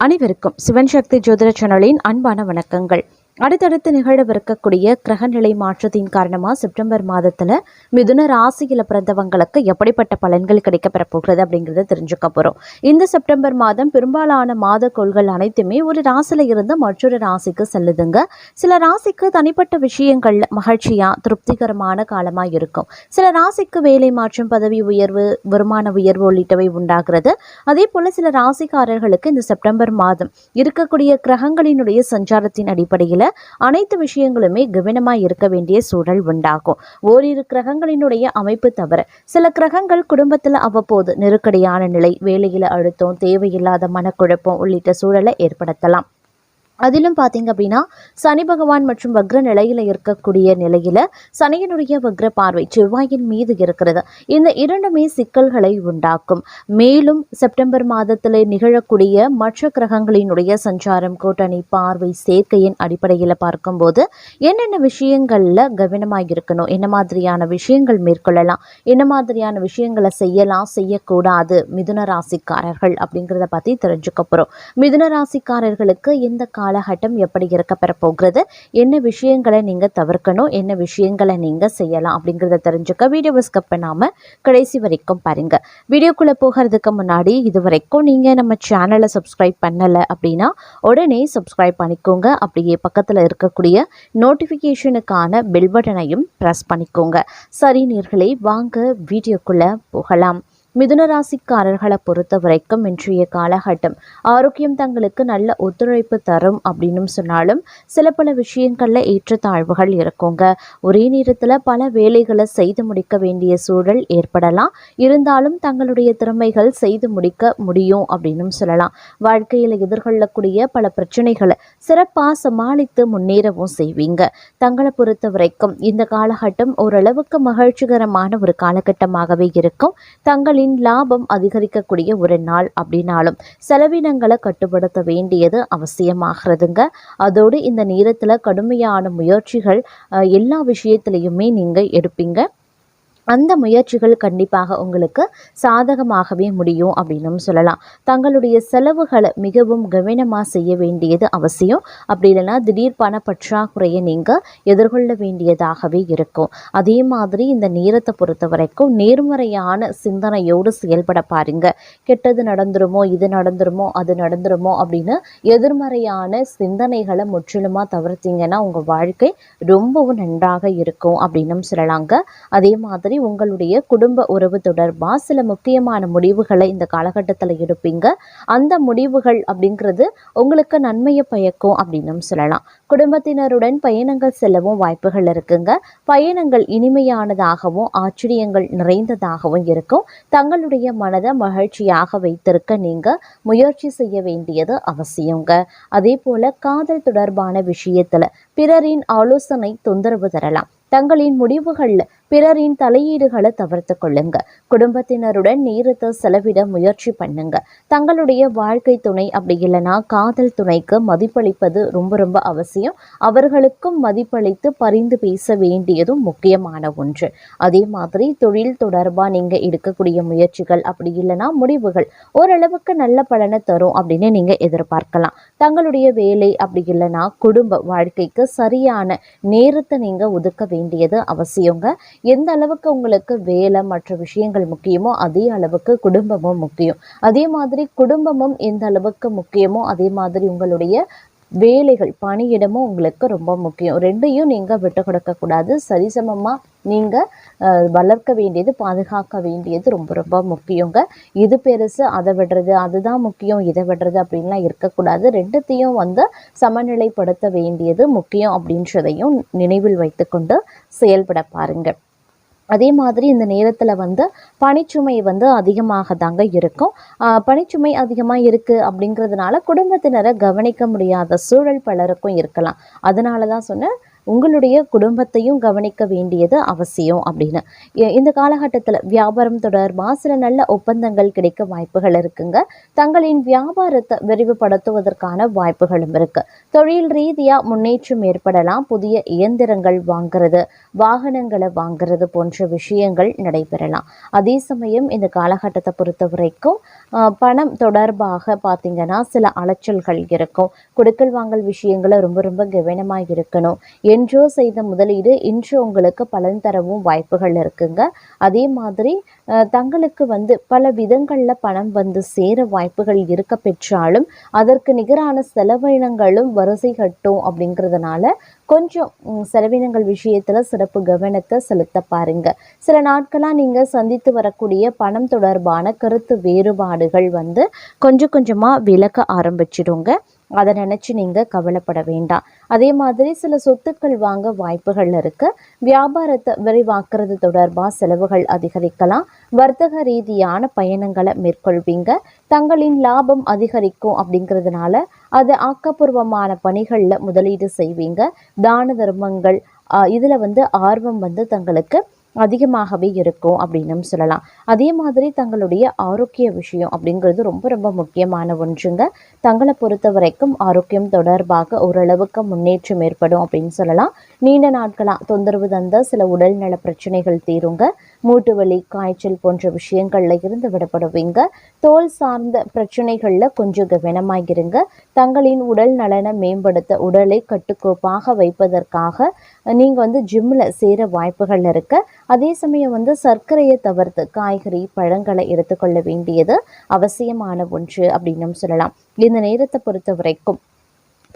அனைவருக்கும் சிவன் சக்தி ஜோதிட சேனலின் அன்பான வணக்கங்கள். அடுத்தடுத்து நிகழவிருக்கக்கூடிய கிரகநிலை மாற்றத்தின் காரணமாக செப்டம்பர் மாதத்தில் மிதுன ராசியில் பிறந்தவங்களுக்கு எப்படிப்பட்ட பலன்கள் கிடைக்கப்பெற போகிறது அப்படிங்கிறத தெரிஞ்சுக்க போகிறோம் இந்த செப்டம்பர் மாதம் பெரும்பாலான மாத கோள்கள் அனைத்துமே ஒரு ராசியில் இருந்து மற்றொரு ராசிக்கு செல்லுதுங்க. சில ராசிக்கு தனிப்பட்ட விஷயங்கள் மகிழ்ச்சியாக திருப்திகரமான காலமாக இருக்கும். சில ராசிக்கு வேலை மாற்றம் பதவி உயர்வு வருமான உயர்வு உள்ளிட்டவை உண்டாகிறது. அதே போல் சில ராசிக்காரர்களுக்கு இந்த செப்டம்பர் மாதம் இருக்கக்கூடிய கிரகங்களினுடைய சஞ்சாரத்தின் அடிப்படையில் அனைத்து விஷயங்களுமே கவனமாக இருக்க வேண்டிய சூழல் உண்டாகும். ஓரிரு கிரகங்களினுடைய அமைப்பு தவிர சில கிரகங்கள் குடும்பத்தில் அவ்வப்போது நெருக்கடியான நிலை வேலையில் அழுத்தம் தேவையில்லாத மனக்குழப்பம் உள்ளிட்ட சூழலை ஏற்படுத்தலாம். அதிலும் பார்த்தீங்க அப்படின்னா சனி பகவான் மற்றும் வக்ர நிலையில் இருக்கக்கூடிய நிலையில் சனியினுடைய வக்ர பார்வை செவ்வாயின் மீது இருக்கிறது. இந்த இரண்டுமே சிக்கல்களை உண்டாக்கும். மேலும் செப்டம்பர் மாதத்தில் நிகழக்கூடிய மற்ற கிரகங்களினுடைய சஞ்சாரம் கூட்டணி பார்வை சேர்க்கையின் அடிப்படையில் பார்க்கும்போது என்னென்ன விஷயங்களில் கவனமாக இருக்கணும்? என்ன மாதிரியான விஷயங்கள் மேற்கொள்ளலாம்? என்ன மாதிரியான விஷயங்களை செய்யலாம்? செய்யக்கூடாது? மிதுன ராசிக்காரர்கள் அப்படிங்கிறத பற்றி தெரிஞ்சுக்க போகிறோம் மிதுன ராசிக்காரர்களுக்கு இந்த கால காலகட்டம் எப்படி இருக்கப்பெற போகிறது என்ன விஷயங்களை நீங்கள் தவிர்க்கணும்? என்ன விஷயங்களை நீங்கள் செய்யலாம்? அப்படிங்கிறத தெரிஞ்சுக்க வீடியோவை ஸ்கப் பண்ணாமல் கடைசி வரைக்கும் பாருங்கள் வீடியோக்குள்ளே போகிறதுக்கு முன்னாடி இது வரைக்கும் நீங்கள் நம்ம சேனலை சப்ஸ்கிரைப் பண்ணலை அப்படின்னா உடனே சப்ஸ்கிரைப் பண்ணிக்கோங்க. அப்படியே பக்கத்தில் இருக்கக்கூடிய நோட்டிஃபிகேஷனுக்கான பெல் பட்டனையும் ப்ரெஸ் பண்ணிக்கோங்க. சரி நேர்களே வாங்க வீடியோக்குள்ளே போகலாம். மிதுன ராசிக்காரர்களை பொறுத்த வரைக்கும் இன்றைய காலகட்டம் ஆரோக்கியம் தங்களுக்கு நல்ல ஒத்துழைப்பு தரும் அப்படின்னு சொன்னாலும் சில பல விஷயங்களில் ஏற்றத்தாழ்வுகள் இருக்குங்க. ஒரே நேரத்தில் பல வேலைகளை செய்து முடிக்க வேண்டிய சூழல் ஏற்படலாம். இருந்தாலும் தங்களுடைய திறமைகள் செய்து முடிக்க முடியும் அப்படின்னு சொல்லலாம். வாழ்க்கையில் எதிர்கொள்ளக்கூடிய பல பிரச்சனைகளை சிறப்பாக சமாளித்து முன்னேறவும் செய்வீங்க. தங்களை பொறுத்த வரைக்கும் இந்த காலகட்டம் ஓரளவுக்கு மகிழ்ச்சிகரமான ஒரு காலகட்டமாகவே இருக்கும். தங்களின் லாபம் அதிகரிக்கக்கூடிய ஒரு நாள் அப்படின்னாலும் செலவினங்களை கட்டுப்படுத்த வேண்டியது அவசியமாகிறதுங்க. அதோடு இந்த நேரத்தில் கடுமையான முயற்சிகள் எல்லா விஷயத்திலையுமே நீங்கள் எடுப்பீங்க. அந்த முயற்சிகள் கண்டிப்பாக உங்களுக்கு சாதகமாகவே முடியும் அப்படின்னும் சொல்லலாம். தங்களுடைய செலவுகளை மிகவும் கவனமாக செய்ய வேண்டியது அவசியம். அப்படி இல்லைன்னா திடீர் பண பற்றாக்குறையை நீங்கள் எதிர்கொள்ள வேண்டியதாகவே இருக்கும். அதே மாதிரி இந்த நேரத்தை பொறுத்த வரைக்கும் நேர்மறையான சிந்தனையோடு செயல்பட பாருங்க. கெட்டது நடந்துருமோ இது நடந்துருமோ அது நடந்துருமோ அப்படின்னு எதிர்மறையான சிந்தனைகளை முற்றிலுமாக தவிர்த்தீங்கன்னா உங்கள் வாழ்க்கை ரொம்பவும் நன்றாக இருக்கும் அப்படின்னும் சொல்லலாங்க. அதே மாதிரி உங்களுடைய குடும்ப உறவு தொடர்பாக சில முக்கியமான முடிவுகளை இந்த காலகட்டத்தில் எடுப்பீங்க? அந்த முடிவுகள் அப்படிங்கிறது உங்களுக்கு நன்மையை பயக்கும் அப்படின்னும் சொல்லலாம். குடும்பத்தினருடன் பயணங்கள் செல்லவும் வாய்ப்புகள் இருக்குங்க. பயணங்கள் இனிமையானதாகவும் ஆச்சரியங்கள் நிறைந்ததாகவும் இருக்கும். தங்களுடைய மனதை மகிழ்ச்சியாக வைத்திருக்க நீங்க முயற்சி செய்ய வேண்டியது அவசியங்க. அதே போல காதல் தொடர்பான விஷயத்துல பிறரின் ஆலோசனை தொந்தரவு தரலாம். தங்களின் முடிவுகளில் பிறரின் தலையீடுகளை தவிர்த்து கொள்ளுங்க. குடும்பத்தினருடன் நேரத்தை செலவிட முயற்சி பண்ணுங்க. தங்களுடைய வாழ்க்கை துணை அப்படி இல்லைன்னா காதல் துணைக்கு மதிப்பளிப்பது ரொம்ப ரொம்ப அவசியம். அவர்களுக்கும் மதிப்பளித்து பரிந்து பேச வேண்டியதும் முக்கியமான ஒன்று. அதே மாதிரி தொழில் தொடர்பாக நீங்கள் எடுக்கக்கூடிய முயற்சிகள் அப்படி இல்லைன்னா முடிவுகள் ஓரளவுக்கு நல்ல பலனை தரும் அப்படின்னு நீங்கள் எதிர்பார்க்கலாம். தங்களுடைய வேலை அப்படி இல்லைன்னா குடும்ப வாழ்க்கைக்கு சரியான நேரத்தை நீங்கள் ஒதுக்க வேண்டியது அவசியங்க. எந்த அளவுக்கு உங்களுக்கு வேலை மற்ற விஷயங்கள் முக்கியமோ அதே அளவுக்கு குடும்பமும் முக்கியம். அதே மாதிரி குடும்பமும் எந்த அளவுக்கு முக்கியமோ அதே மாதிரி உங்களுடைய வேலைகள் பணியிடமும் உங்களுக்கு ரொம்ப முக்கியம். ரெண்டையும் நீங்கள் விட்டு கொடுக்கக்கூடாது சரிசமமாக நீங்கள் வளர்க்க வேண்டியது பாதுகாக்க வேண்டியது ரொம்ப ரொம்ப முக்கியங்க. இது பெருசு அதை விடுறது அதுதான் முக்கியம் இதை விடுறது அப்படின்லாம் இருக்கக்கூடாது. ரெண்டுத்தையும் வந்து சமநிலைப்படுத்த வேண்டியது முக்கியம் அப்படின்றதையும் நினைவில் வைத்துக்கொண்டு செயல்பட பாருங்கள் அதே மாதிரி இந்த நேரத்தில் வந்து பனிச்சுமை வந்து அதிகமாக தாங்க இருக்கும் ஆஹ் அதிகமாக இருக்குது அப்படிங்கிறதுனால குடும்பத்தினரை கவனிக்க முடியாத சூழல் பலருக்கும் இருக்கலாம். அதனால தான் சொன்னேன் உங்களுடைய குடும்பத்தையும் கவனிக்க வேண்டியது அவசியம் அப்படின்னு. இந்த காலகட்டத்தில் வியாபாரம் தொடர்பாக சில நல்ல ஒப்பந்தங்கள் கிடைக்க வாய்ப்புகள் இருக்குங்க. தங்களின் வியாபாரத்தை விரிவுபடுத்துவதற்கான வாய்ப்புகளும் இருக்கு. தொழில் ரீதியா முன்னேற்றம் ஏற்படலாம் புதிய இயந்திரங்கள் வாங்குறது வாகனங்களை வாங்குறது போன்ற விஷயங்கள் நடைபெறலாம். அதே சமயம் இந்த காலகட்டத்தை பொறுத்த வரைக்கும் பணம் தொடர்பாக பார்த்திங்கன்னா சில அலைச்சல்கள் இருக்கும். கொடுக்கல் வாங்கல் விஷயங்களை ரொம்ப ரொம்ப கவனமாக இருக்கணும். என்றோ செய்த முதலீடு இன்று உங்களுக்கு பலன் தரவும் வாய்ப்புகள் இருக்குங்க. அதே மாதிரி தங்களுக்கு வந்து பல விதங்களில் பணம் வந்து சேர வாய்ப்புகள் இருக்க பெற்றாலும் அதற்கு நிகரான செலவினங்களும் வரிசை கட்டும் அப்படிங்கிறதுனால கொஞ்சம் செலவினங்கள் விஷயத்தில் சிறப்பு கவனத்தை செலுத்த பாருங்க. சில நாட்களாக நீங்கள் சந்தித்து வரக்கூடிய பணம் தொடர்பான கருத்து வேறுபாடுகள் வந்து கொஞ்சம் கொஞ்சமாக விலக ஆரம்பிச்சிடுங்க. அதை நினச்சி நீங்கள் கவலைப்பட வேண்டாம். அதே மாதிரி சில சொத்துக்கள் வாங்க வாய்ப்புகள் இருக்கு. வியாபாரத்தை விரிவாக்குறது தொடர்பாக செலவுகள் அதிகரிக்கலாம். வர்த்தக ரீதியான பயணங்களை மேற்கொள்வீங்க. தங்களின் லாபம் அதிகரிக்கும் அப்படிங்கிறதுனால அது ஆக்கப்பூர்வமான பணிகளில் முதலீடு செய்வீங்க. தான தர்மங்கள் இதில் வந்து ஆர்வம் வந்து தங்களுக்கு அதிகமாகவே இருக்கும் அப்படின்னு சொல்லலாம். அதே மாதிரி தங்களுடைய ஆரோக்கிய விஷயம் அப்படிங்கிறது ரொம்ப ரொம்ப முக்கியமான ஒன்றுங்க. தங்களை பொறுத்த வரைக்கும் ஆரோக்கியம் தொடர்பாக ஓரளவுக்கு முன்னேற்றம் ஏற்படும் அப்படின்னு சொல்லலாம். நீண்ட நாட்களாக தொந்தரவு தந்த சில உடல்நல பிரச்சனைகள் தீருங்க. மூட்டு வலி காய்ச்சல் போன்ற விஷயங்களில் இருந்து விடப்படுவீங்க தோல் சார்ந்த பிரச்சனைகளில் கொஞ்சம் கவனமாகிருங்க தங்களின் உடல் நலனை மேம்படுத்த உடலை கட்டுக்கோப்பாக வைப்பதற்காக நீங்கள் வந்து ஜிம்மில் சேர வாய்ப்புகள் இருக்கு. அதே சமயம் வந்து சர்க்கரையை தவிர்த்து காய்கறி பழங்களை எடுத்துக்கொள்ள வேண்டியது அவசியமான ஒன்று அப்படின்னு சொல்லலாம். இந்த நேரத்தை பொறுத்த வரைக்கும்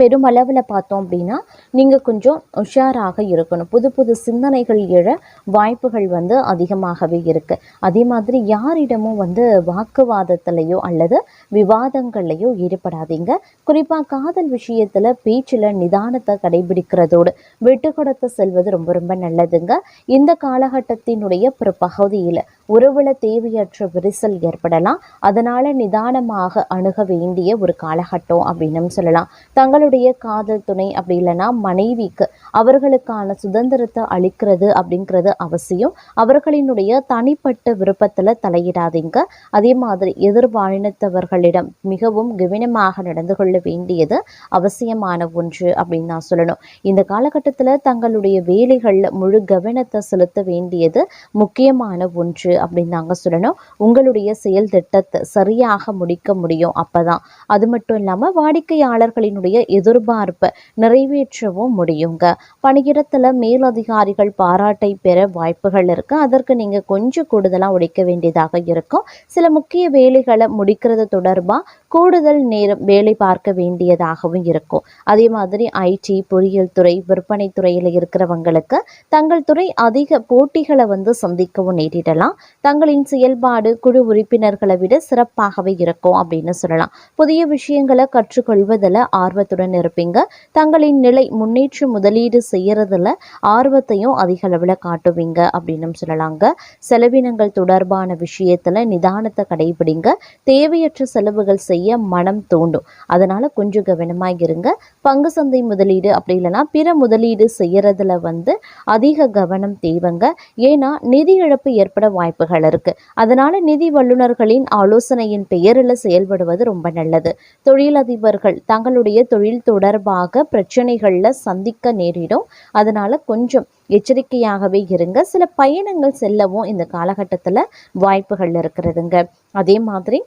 பெருமளவில் பார்த்தோம் அப்படின்னா நீங்கள் கொஞ்சம் உஷாராக இருக்கணும். புது புது சிந்தனைகள் எழ வாய்ப்புகள் வந்து அதிகமாகவே இருக்குது அதே மாதிரி யாரிடமும் வந்து வாக்குவாதத்திலையோ அல்லது விவாதங்கள்லையோ ஈடுபடாதீங்க. குறிப்பாக காதல் விஷயத்தில் பேச்சில் நிதானத்தை கடைபிடிக்கிறதோடு விட்டு கொடுத்து செல்வது ரொம்ப ரொம்ப நல்லதுங்க. இந்த காலகட்டத்தினுடைய பிற பகுதியில் உறவுல தேவையற்ற விரிசல் ஏற்படலாம். அதனால நிதானமாக அணுக வேண்டிய ஒரு காலகட்டம் அப்படின்னு சொல்லலாம். தங்களுடைய காதல் துணை அப்படி இல்லைன்னா மனைவிக்கு அவர்களுக்கான சுதந்திரத்தை அளிக்கிறது அப்படிங்கிறது அவசியம். அவர்களினுடைய தனிப்பட்ட விருப்பத்தில் தலையிடாதீங்க. அதே மாதிரி எதிர்பாலினத்தவர்களிடம் மிகவும் கவனமாக நடந்து கொள்ள வேண்டியது அவசியமான ஒன்று அப்படின்னு நான் சொல்லணும். இந்த காலகட்டத்தில் தங்களுடைய வேலைகளில் முழு கவனத்தை செலுத்த வேண்டியது முக்கியமான ஒன்று அப்படின்னு நாங்கள் சொல்லணும். உங்களுடைய செயல் திட்டத்தை சரியாக முடிக்க முடியும் அப்பதான். அது மட்டும் இல்லாமல் வாடிக்கையாளர்களினுடைய எதிர்பார்ப்பை நிறைவேற்றவும் முடியுங்க. பணியிடத்தில் மேலதிகாரிகள் பாராட்டை பெற வாய்ப்புகள் இருக்கு. அதற்கு நீங்கள் கொஞ்சம் கூடுதலாக உழைக்க வேண்டியதாக இருக்கும். சில முக்கிய வேலைகளை முடிக்கிறது தொடர்பாக கூடுதல் நேரம் வேலை பார்க்க வேண்டியதாகவும் இருக்கும். அதே மாதிரி ஐடி பொறியியல் துறை விற்பனை துறையில் இருக்கிறவங்களுக்கு தங்கள் துறை அதிக போட்டிகளை வந்து சந்திக்கவும் நேரிடலாம். தங்களின் செயல்பாடு குழு உறுப்பினர்களை விட சிறப்பாகவே இருக்கும் அப்படின்னு சொல்லலாம். புதிய விஷயங்களை கற்றுக்கொள்வதில் ஆர்வத்துடன் இருப்பீங்க தங்களின் நிலை முன்னேற்ற முதலீடு செய்யறதுல ஆர்வத்தையும் அதிக அளவில் காட்டுவீங்க அப்படின்னு சொல்லலாங்க. செலவினங்கள் தொடர்பான விஷயத்துல நிதானத்தை கடைபிடிங்க. தேவையற்ற செலவுகள் செய்ய மனம் தூண்டும். அதனால கொஞ்சம் கவனமாக இருங்க. பங்கு சந்தை முதலீடு அப்படி இல்லைன்னா பிற முதலீடு செய்யறதுல வந்து அதிக கவனம் தேவைங்க. ஏன்னா நிதி இழப்பு ஏற்பட வாய்ப்புகள் இருக்கு. அதனால நிதி வல்லுநர்களின் ஆலோசனையின் பெயரில் செயல்படுவது ரொம்ப நல்லது. தொழிலதிபர்கள் தங்களுடைய தொழில் தொடர்பாக பிரச்சனைகளில் சந்திக்க நேரிடும். அதனால கொஞ்சம் எச்சரிக்கையாகவே இருங்க. சில பயணங்கள் செல்லவும் இந்த காலகட்டத்தில் வாய்ப்புகள் இருக்கிறதுங்க. அதே மாதிரி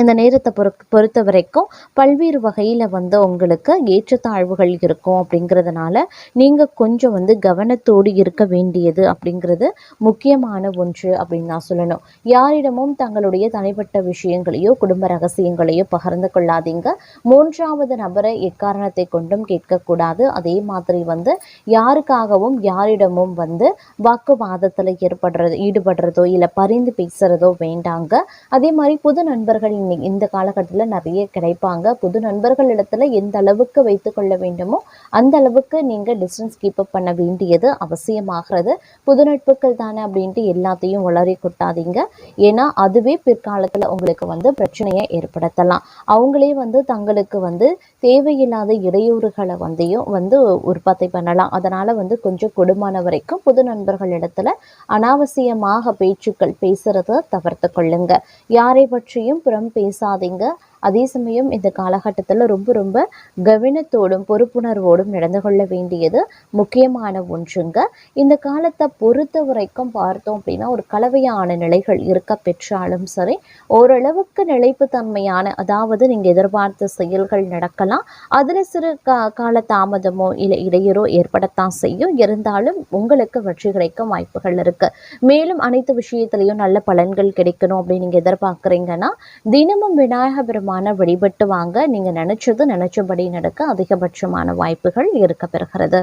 இந்த நேரத்தை பொறு பொறுத்த வரைக்கும் பல்வேறு வகையில் வந்து உங்களுக்கு ஏற்றத்தாழ்வுகள் இருக்கும் அப்படிங்கிறதுனால நீங்கள் கொஞ்சம் வந்து கவனத்தோடு இருக்க வேண்டியது அப்படிங்கிறது முக்கியமான ஒன்று அப்படின்னு நான் சொல்லணும். யாரிடமும் தங்களுடைய தனிப்பட்ட விஷயங்களையோ குடும்ப ரகசியங்களையோ பகிர்ந்து கொள்ளாதீங்க. மூன்றாவது நபரை எக்காரணத்தை கொண்டும் கேட்கக்கூடாது. அதே மாதிரி வந்து யாருக்காகவும் யாரிடமும் வந்து வாக்குவாதத்தில் ஏற்படுறது ஈடுபடுறதோ இல்லை பரிந்து பேசுகிறதோ வேண்டாங்க. அதே மாதிரி புது நண்பர்கள் இன்னைக்கு இந்த காலகட்டத்தில் நிறைய கிடைப்பாங்க. புது நண்பர்கள் இடத்துல எந்த அளவுக்கு வைத்து கொள்ள வேண்டுமோ அந்த அளவுக்கு நீங்கள் டிஸ்டன்ஸ் கீப் அப் பண்ண வேண்டியது அவசியமாகிறது. புது நட்புகள் தானே அப்படின்ட்டு எல்லாத்தையும் உளறி கொட்டாதீங்க. ஏன்னா அதுவே பிற்காலத்தில் உங்களுக்கு வந்து பிரச்சனையை ஏற்படுத்தலாம். அவங்களே வந்து தங்களுக்கு வந்து தேவையில்லாத இடையூறுகளை வந்தையும் வந்து உற்பத்தி பண்ணலாம். அதனால் வந்து கொஞ்சம் கொடுமான வரைக்கும் புது நண்பர்கள் இடத்துல அனாவசியமாக பேச்சுக்கள் பேசுகிறத தவிர்த்து கொள்ளுங்க. யாரை பற்றியும் புறம் பேசாதீங்க. அதே சமயம் இந்த காலகட்டத்தில் ரொம்ப ரொம்ப கவனத்தோடும் பொறுப்புணர்வோடும் நடந்து கொள்ள வேண்டியது முக்கியமான ஒன்றுங்க. இந்த காலத்தை பொறுத்த வரைக்கும் பார்த்தோம் அப்படின்னா ஒரு கலவையான நிலைகள் இருக்க பெற்றாலும் சரி ஓரளவுக்கு நிலைப்புத்தன்மையான அதாவது நீங்கள் எதிர்பார்த்த செயல்கள் நடக்கலாம். அதில் சிறு கா கால தாமதமோ இல்லை இடையூறோ ஏற்படத்தான் செய்யும். இருந்தாலும் உங்களுக்கு வெற்றி கிடைக்கும் வாய்ப்புகள் இருக்கு. மேலும் அனைத்து விஷயத்திலையும் நல்ல பலன்கள் கிடைக்கணும் அப்படின்னு நீங்கள் எதிர்பார்க்குறீங்கன்னா தினமும் விநாயக பெருமான வழிபட்டு வாங்க நீங்கள் நினச்சது நினச்சபடி நடக்க அதிகபட்சமான வாய்ப்புகள் இருக்க பெறுகிறது